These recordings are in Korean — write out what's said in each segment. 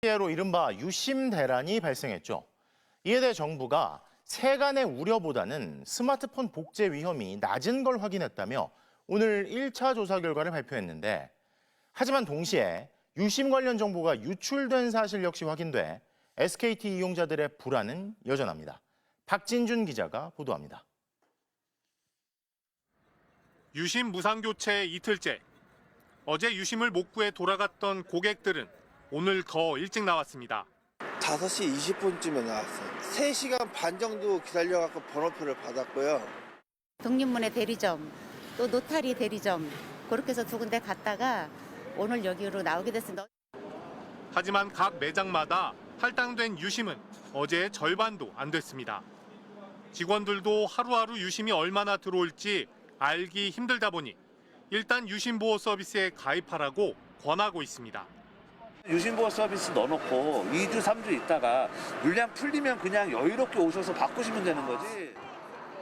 피해로 이른바 유심 대란이 발생했죠. 이에 대해 정부가 세간의 우려보다는 스마트폰 복제 위험이 낮은 걸 확인했다며 오늘 1차 조사 결과를 발표했는데 하지만 동시에 유심 관련 정보가 유출된 사실 역시 확인돼 SKT 이용자들의 불안은 여전합니다. 박진준 기자가 보도합니다. 유심 무상 교체 이틀째. 어제 유심을 못 구해 돌아갔던 고객들은 오늘 더 일찍 나왔습니다. 5시 20분쯤에 나왔어요. 3시간 반 정도 기다려갖고 번호표를 받았고요. 독립문의 대리점, 또 노타리 대리점 그렇게 해서 두 군데 갔다가 오늘 여기로 나오게 됐습니다. 하지만 각 매장마다 할당된 유심은 어제의 절반도 안 됐습니다. 직원들도 하루하루 유심이 얼마나 들어올지 알기 힘들다 보니 일단 유심 보호 서비스에 가입하라고 권하고 있습니다. 유심보호 서비스 넣어놓고 2주, 3주 있다가 물량 풀리면 그냥 여유롭게 오셔서 바꾸시면 되는 거지.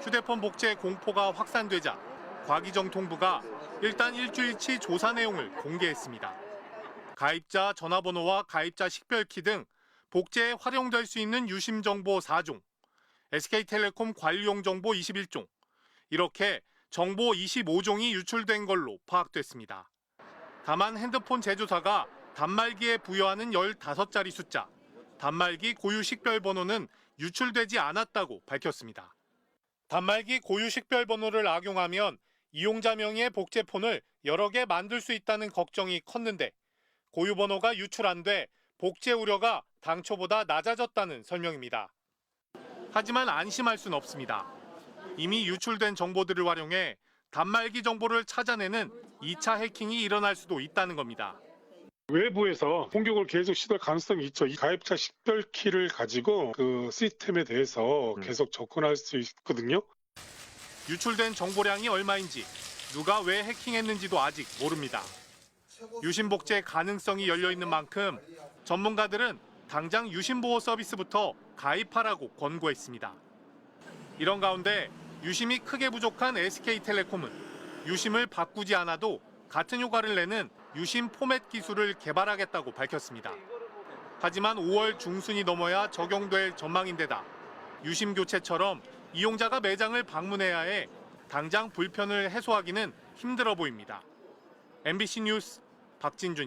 휴대폰 복제 공포가 확산되자 과기정 통부가 일단 일주일치 조사 내용을 공개했습니다. 가입자 전화번호와 가입자 식별키 등 복제에 활용될 수 있는 유심 정보 4종, SK텔레콤 관리용 정보 21종, 이렇게 정보 25종이 유출된 걸로 파악됐습니다. 다만 핸드폰 제조사가 단말기에 부여하는 15자리 숫자, 단말기 고유 식별 번호는 유출되지 않았다고 밝혔습니다. 단말기 고유 식별 번호를 악용하면 이용자 명의의 복제폰을 여러 개 만들 수 있다는 걱정이 컸는데 고유 번호가 유출 안 돼 복제 우려가 당초보다 낮아졌다는 설명입니다. 하지만 안심할 순 없습니다. 이미 유출된 정보들을 활용해 단말기 정보를 찾아내는 2차 해킹이 일어날 수도 있다는 겁니다. 외부에서 공격을 계속 시도할 가능성이 있죠. 이 가입자 식별키를 가지고 그 시스템에 대해서 계속 접근할 수 있거든요. 유출된 정보량이 얼마인지 누가 왜 해킹했는지도 아직 모릅니다. 유심 복제 가능성이 열려 있는 만큼 전문가들은 당장 유심 보호 서비스부터 가입하라고 권고했습니다. 이런 가운데 유심이 크게 부족한 SK텔레콤은 유심을 바꾸지 않아도 같은 효과를 내는 유심 포맷 기술을 개발하겠다고 밝혔습니다. 하지만 5월 중순이 넘어야 적용될 전망인데다 유심 교체처럼 이용자가 매장을 방문해야 해 당장 불편을 해소하기는 힘들어 보입니다. MBC 뉴스 박진준